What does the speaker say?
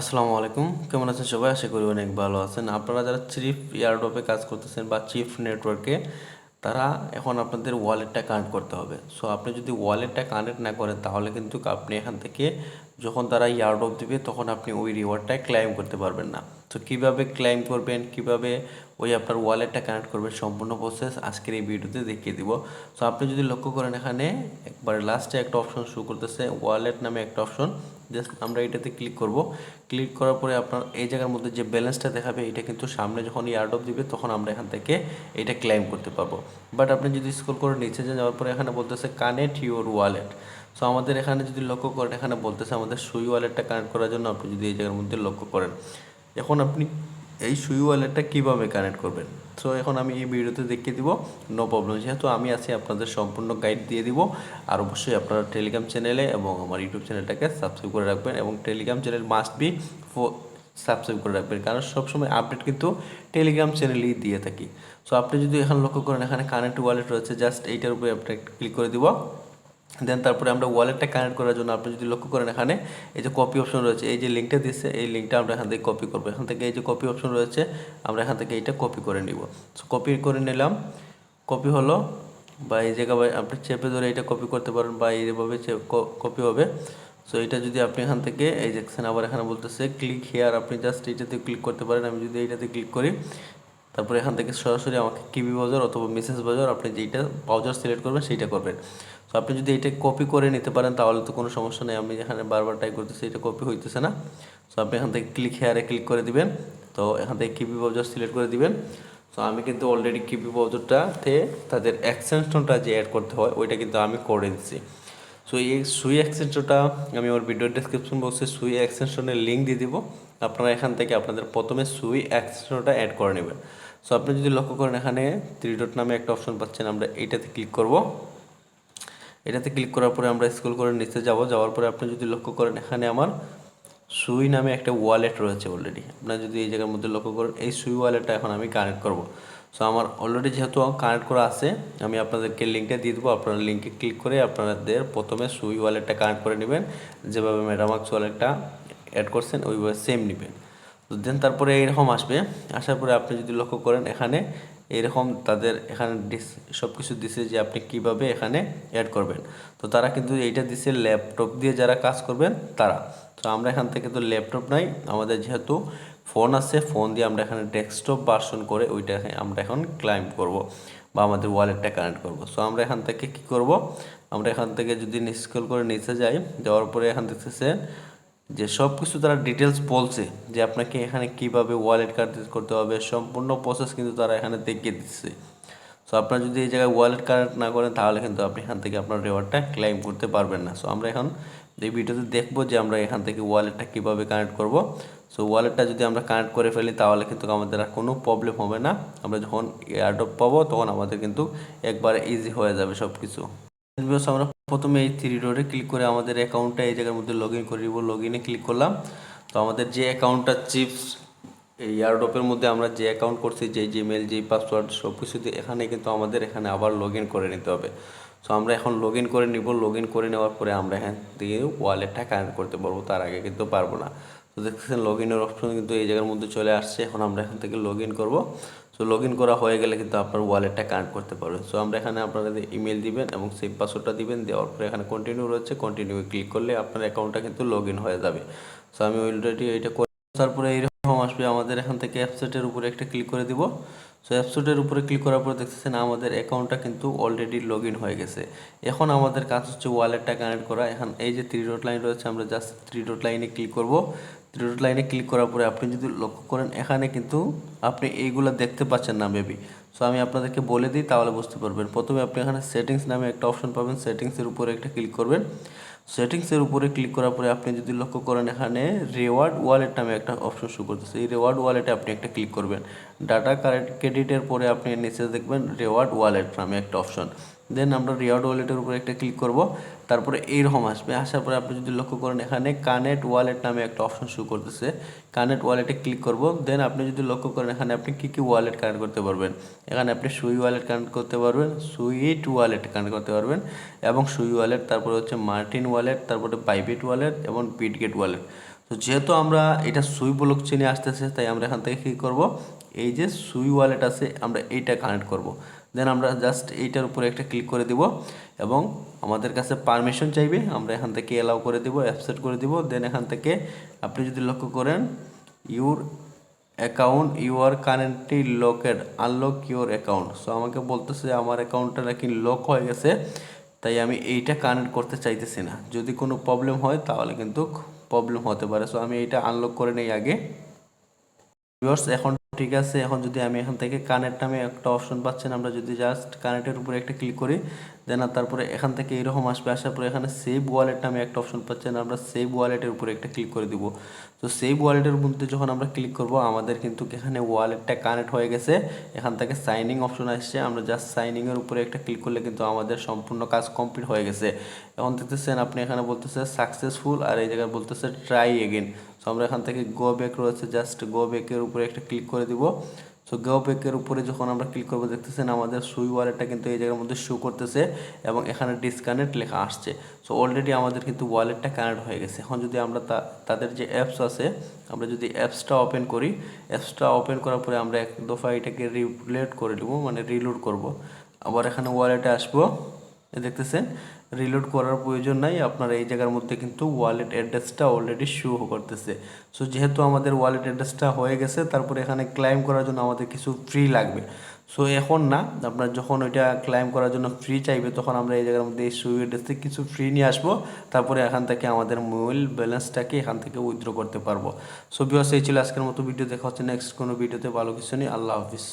আসসালামু আলাইকুম। কেমন আছেন সবাই? আশা করি অনেক ভালো আছেন। আপনারা যারা চিফ এয়ারড্রপে কাজ করতেছেন বা চিফ নেটওয়ার্কে তারা এখন আপনাদের ওয়ালেটটা কানেক্ট করতে হবে। সো আপনি যদি ওয়ালেটটা কানেক্ট না করেন, তাহলে কিন্তু আপনি এখান থেকে যখন তারা ইয়ার্ড অফ দিবে তখন আপনি ওই রিওয়ার্ডটা ক্লেম করতে পারবেন না। তো কীভাবে ক্লেম করবেন, কীভাবে ওই আপনার ওয়ালেটটা কানেক্ট করবেন সম্পূর্ণ প্রসেস আজকের এই ভিডিওতে দেখিয়ে দিব। সো আপনি যদি লক্ষ্য করেন এখানে, একবার লাস্টে একটা অপশন শো করতেছে ওয়ালেট নামে একটা অপশন জাস্ট আমরা এটাতে ক্লিক করব। ক্লিক করার পরে আপনার এই জায়গার মধ্যে যে ব্যালেন্সটা দেখাবে, এটা কিন্তু সামনে যখন ইয়ার্ড অফ দিবে তখন আমরা এখান থেকে এটা ক্লেম করতে পারব। বাট আপনি যদি স্ক্রল করে নিচে যাওয়ার পরে এখানে বলতেছে কানেক্ট ইউর ওয়ালেট সো আমাদের এখানে যদি লক্ষ্য করেন, এখানে বলতেছে আমাদের সুই ওয়ালেটটা কানেক্ট করার জন্য আপনি যদি এই জায়গার মধ্যে লক্ষ্য করেন, এখন আপনি এই সুই ওয়ালেটটা কীভাবে কানেক্ট করবেন? সো এখন আমি এই ভিডিওতে দেখিয়ে দিব নো প্রবলেম যেহেতু আমি আছি, আপনাদের সম্পূর্ণ গাইড দিয়ে দিব, আর অবশ্যই আপনারা টেলিগ্রাম চ্যানেলে এবং আমার ইউটিউব চ্যানেলটাকে সাবস্ক্রাইব করে রাখবেন, এবং Telegram channel must be subscribe করে রাখবেন, কারণ সবসময় আপডেট কিন্তু টেলিগ্রাম চ্যানেলেই দিয়ে থাকি। সো আপনি যদি এখন লক্ষ্য করেন, এখানে কানেক্ট ওয়ালেট রয়েছে জাস্ট এইটার উপরে আপনি ক্লিক করে দিব। দেন তারপরে আমরা ওয়ালেটটা কানেক্ট করার জন্য আপনি যদি লক্ষ্য করেন এখানে, এই যে কপি অপশন রয়েছে, এই যে লিঙ্কটা দিচ্ছে এই লিঙ্কটা আমরা এখান থেকে কপি করব। এখান থেকে এই যে কপি অপশন রয়েছে, আমরা এখান থেকে এইটা কপি করে নিব। সো কপি করে নিলাম। কপি হলো, বা এই জায়গায় আপনি চেপে ধরে এটা কপি করতে পারেন, বা এইভাবে কপি হবে। সো এটা যদি আপনি এখান থেকে, এই দেখছেন আবার এখানে বলতেছে ক্লিক হেয়ার আপনি জাস্ট এইটাতে ক্লিক করতে পারেন। আমি যদি এইটাতে ক্লিক করি, তারপরে এখান থেকে সরাসরি আমাকে কিবি বাজার অথবা মেসেজ বাজার, আপনি যেইটা ব্রাউজার সিলেক্ট করবেন, সেইটা করবেন। তো আপনি যদি এটা কপি করে নিতে পারেন, তাহলে তো কোনো সমস্যা নেই। আমি যেখানে বারবার ট্রাই করতেছি, এটা কপি হইতেছে না। সো আপনি এখান থেকে ক্লিক হেয়ারে ক্লিক করে দিবেন। তো, এখান থেকে কিপি ব্রাউজার সিলেক্ট করে দিবেন। সো আমি কিন্তু অলরেডি কিবি ব্রাউজারটাতে তাদের এক্সটেনশনটা যে অ্যাড করতে হয়, ওইটা কিন্তু আমি করে দিচ্ছি সো এই সুই এক্সটেনশনটা আমি আমার ভিডিও ডিসক্রিপশন বক্সে সুই এক্সটেনশনের লিঙ্ক দিয়ে দিব। আপনারা এখান থেকে আপনাদের প্রথমে সুই এক্সটেনশনটা অ্যাড করে নেবেন। সো আপনি যদি লক্ষ্য করেন, এখানে থ্রি ডট নামে একটা অপশন পাচ্ছেন, আমরা এইটাতে ক্লিক করব। এটাতে ক্লিক করার পরে আমরা স্ক্রল করে নিচে যাব। যাওয়ার পরে আপনি যদি লক্ষ্য করেন, এখানে আমার সুই নামে একটা ওয়ালেট রয়েছে অলরেডি আপনারা যদি এই জায়গার মধ্যে লক্ষ্য করেন, এই সুই ওয়ালেটটা এখন আমি কানেক্ট করব। সো আমার অলরেডি যেহেতু কানেক্ট করা আছে, আমি আপনাদেরকে লিঙ্কটা দিয়ে দেবো। আপনারা লিঙ্কে ক্লিক করে আপনাদের প্রথমে সুই ওয়ালেটটা কানেক্ট করে নেবেন। যেভাবে ম্যাডামাক্স ওয়ালেটটা অ্যাড করছেন, ওইভাবে সেম নেবেন। তো দেন তারপরে এইরকম আসবে। আসার পরে আপনি যদি লক্ষ্য করেন, এখানে এরকম তাদের এখানে সব কিছু দিছে যে আপনি কীভাবে এখানে অ্যাড করবেন। তো তারা কিন্তু এইটা দিছে ল্যাপটপ দিয়ে যারা কাজ করবেন, তারা। তো আমরা এখান থেকে তো ল্যাপটপ নাই, আমাদের যেহেতু ফোন আছে ফোন দিয়ে আমরা এখানে ডেস্কটপ ভার্সন করে ওইটা আমরা এখন ক্লাইম্ব করব বা আমাদের ওয়ালেটটা কানেক্ট করব। সো আমরা এখান থেকে কি করব? আমরা এখান থেকে যদি স্ক্রল করে নিচে যাই যাওয়ার পরে এখান দেখতেছে যে সব কিছু তারা ডিটেলস বলছে যে আপনাকে এখানে কীভাবে ওয়ালেট কার্ড করতে হবে, সম্পূর্ণ প্রসেস কিন্তু তারা এখানে দেখিয়ে দিচ্ছে। সো আপনারা যদি এই জায়গায় ওয়ালেট কানেক্ট না করেন, তাহলে কিন্তু আপনি এখান থেকে আপনার রেওয়ার্ডটা ক্লেম করতে পারবেন না। সো আমরা এখন এই ভিডিওতে দেখব যে আমরা এখান থেকে ওয়ালেটটা কীভাবে কানেক্ট করব। সো ওয়ালেটটা যদি আমরা কানেক্ট করে ফেলি, তাহলে কিন্তু আমাদের আর কোনো প্রবলেম হবে না। আমরা যখন এয়ারড্রপ পাবো, তখন আমাদের কিন্তু একবার ইজি হয়ে যাবে সব কিছু আমরা প্রথমে এই থ্রি ডোরে ক্লিক করে আমাদের অ্যাকাউন্টটা এই জায়গার মধ্যে লগ ইন করে দিব লগ ইনে ক্লিক করলাম। তো আমাদের যে অ্যাকাউন্টটা চিপস এই এয়ারড্রপের মধ্যে আমরা যে অ্যাকাউন্ট করছি যে জিমেল যেই পাসওয়ার্ড সব কিছুতে এখানে কিন্তু আমাদের এখানে আবার লগ ইন করে নিতে হবে। সো আমরা এখন লগ ইন করে নিব লগ ইন করে নেওয়ার পরে আমরা এখান থেকে ওয়ালেটটা কানেক্ট করতে পারব, তার আগে কিন্তু পারব না। তো দেখতেছেন লগ ইনের অপশন কিন্তু এই জায়গার মধ্যে চলে আসছে, এখন আমরা এখান থেকে লগ ইন করব। সো লগ ইন করা হয়ে গেলে কিন্তু আপনার ওয়ালেটটা কানেক্ট করতে পারবেন। সো আমরা এখানে আপনাদের ইমেল দিবেন এবং সেভ পাসওয়ার্ডটা দিবেন। দেওয়ার পরে এখানে কন্টিনিউ রয়েছে। কন্টিনিউ ক্লিক করলে আপনার অ্যাকাউন্টটা কিন্তু লগ ইন হয়ে যাবে। সো আমি অলরেডি এইটা করে তারপরে এইরকম আসবে। আমাদের এখান থেকে অ্যাপসেটের উপরে একটা ক্লিক করে দিব। সো অ্যাপসেটের উপরে ক্লিক করার পর দেখতেছেন আমাদের অ্যাকাউন্টটা কিন্তু অলরেডি লগ ইন হয়ে গেছে। এখন আমাদের কাজ হচ্ছে ওয়ালেটটা কানেক্ট করা। এখন এই যে থ্রি ডট লাইন রয়েছে, আমরা জাস্ট থ্রি ডট লাইনে ক্লিক করব। ডট লাইনে ক্লিক করার পরে আপনি যদি লক্ষ্য করেন, এখানে কিন্তু আপনি এইগুলো দেখতে পাচ্ছেন না মেবি সো আমি আপনাদেরকে বলে দিই, তাহলে বুঝতে পারবেন। প্রথমে আপনি এখানে সেটিংস নামে একটা অপশন পাবেন। সেটিংসের উপরে একটা ক্লিক করবেন। সেটিংসের উপরে ক্লিক করার পরে আপনি যদি লক্ষ্য করেন, এখানে রেওয়ার্ড ওয়ালেট নামে একটা অপশন শুরু করতেছে। এই রেওয়ার্ড ওয়ালেটে আপনি একটা ক্লিক করবেন। ডাটা ক্রেডিটের পরে আপনি নিচে দেখবেন রেওয়ার্ড ওয়ালেট নামে একটা অপশন দেন আমরা রিওয়ার্ড ওয়ালেটের উপরে একটা ক্লিক করব, তারপরে এইরকম আসবে। আসার পরে আপনি যদি লক্ষ্য করেন, এখানে কানেক্ট ওয়ালেট নামে একটা অপশন শো করতেছে। কানেক্ট ওয়ালেটে ক্লিক করব। দেন আপনি যদি লক্ষ্য করেন, এখানে আপনি কী কী ওয়ালেট কানেক্ট করতে পারবেন? এখানে আপনি সুই ওয়ালেট কানেক্ট করতে পারবেন সুইট ওয়ালেট কানেক্ট করতে পারবেন, এবং সুই ওয়ালেট তারপরে হচ্ছে মার্টিন ওয়ালেট তারপরে বাইবিট ওয়ালেট এবং বিটগেট ওয়ালেট তো যেহেতু আমরা এটা সুই ব্লক চেনে আসতেছে, তাই আমরা এখান থেকে কী করব? এই যে সুই ওয়ালেট আছে, আমরা এইটা কানেক্ট করব। দেন আমরা জাস্ট এইটার উপরে একটা ক্লিক করে দিব এবং আমাদের কাছে পারমিশন চাইবে। আমরা এখান থেকে এলাও করে দিব অ্যাপসেট করে দিব। দেন এখান থেকে আপনি যদি লক্ষ্য করেন your account you are currently locked unlock your account so আমাকে বলতেছে, আমার অ্যাকাউন্টটা নাকি লক হয়ে গেছে, তাই আমি এইটা কানেক্ট করতে চাইতেছি না। যদি কোনো প্রবলেম হয়, তাহলে কিন্তু প্রবলেম হতে পারে। সো আমি এইটা আনলক করে নেই আগে। ভিউয়ার্স এখন ঠিক আছে, এখন যদি আমি এখান থেকে কানেক্ট নামে একটা অপশন পাচ্ছেন, আমরা যদি জাস্ট কানেক্টের উপরে একটা ক্লিক করি দেন তারপরে এখান থেকে এরকম আসবে, আসার পরে এখানে সেভ ওয়ালেট নামে একটা অপশন পাচ্ছেন, আমরা সেভ ওয়ালেটের উপরে একটা ক্লিক করে দিব। তো সেভ ওয়ালেটের মধ্যে যখন আমরা ক্লিক করব, আমাদের কিন্তু এখানে ওয়ালেটটা কানেক্ট হয়ে গেছে, এখান থেকে সাইনিং অপশন আসছে, আমরা জাস্ট সাইনিংয়ের উপরে একটা ক্লিক করলে কিন্তু আমাদের সম্পূর্ণ কাজ কমপ্লিট হয়ে গেছে। এখন দেখতেছেন, আপনি এখানে বলতেছে সাকসেসফুল আর এই জায়গায় বলতেছে ট্রাই এগেন সো আমরা এখান থেকে গো ব্যাক রয়েছে জাস্ট গো ব্যাকের উপরে একটা ক্লিক করে দিব। সো গো ব্যাকের উপরে যখন আমরা ক্লিক করব, দেখতেছেন আমাদের সুই ওয়ালেটটা কিন্তু এই জায়গার মধ্যে শো করতেছে এবং এখানে ডিসকানেক্ট লেখা আসছে। সো অলরেডি আমাদের কিন্তু ওয়ালেটটা কানেক্ট হয়ে গেছে। এখন যদি আমরা তাদের যে অ্যাপস আছে, আমরা যদি অ্যাপসটা ওপেন করি অ্যাপসটা ওপেন করার পরে আমরা এক দফা এটাকে রিপ্লেট করে দেবো মানে রিলোড করব। আবার এখানে ওয়ালেটে আসব। দেখতেছেন রিলোড করার প্রয়োজন নাই। আপনার এই জায়গার মধ্যে কিন্তু ওয়ালেট অ্যাড্রেসটা অলরেডি শো করতেছে। সো যেহেতু আমাদের ওয়ালেট অ্যাড্রেসটা হয়ে গেছে, তারপরে এখানে ক্লাইম করার জন্য আমাদের কিছু ফ্রি লাগবে। সো এখন না, আপনার যখন ওইটা ক্লাইম করার জন্য ফ্রি চাইবে, তখন আমরা এই জায়গার মধ্যে এই সুই অ্যাড্রেস কিছু ফ্রি নিয়ে আসব। তারপরে এখান থেকে আমাদের মোবাইল ব্যালেন্সটাকে এখান থেকে উইথড্র করতে পারব। সো বিকজ এই ছিল আজকের মতো ভিডিও দেখা হচ্ছে নেক্সট কোনো ভিডিওতে ভালো কিছু নেই। আল্লাহ হাফিজ।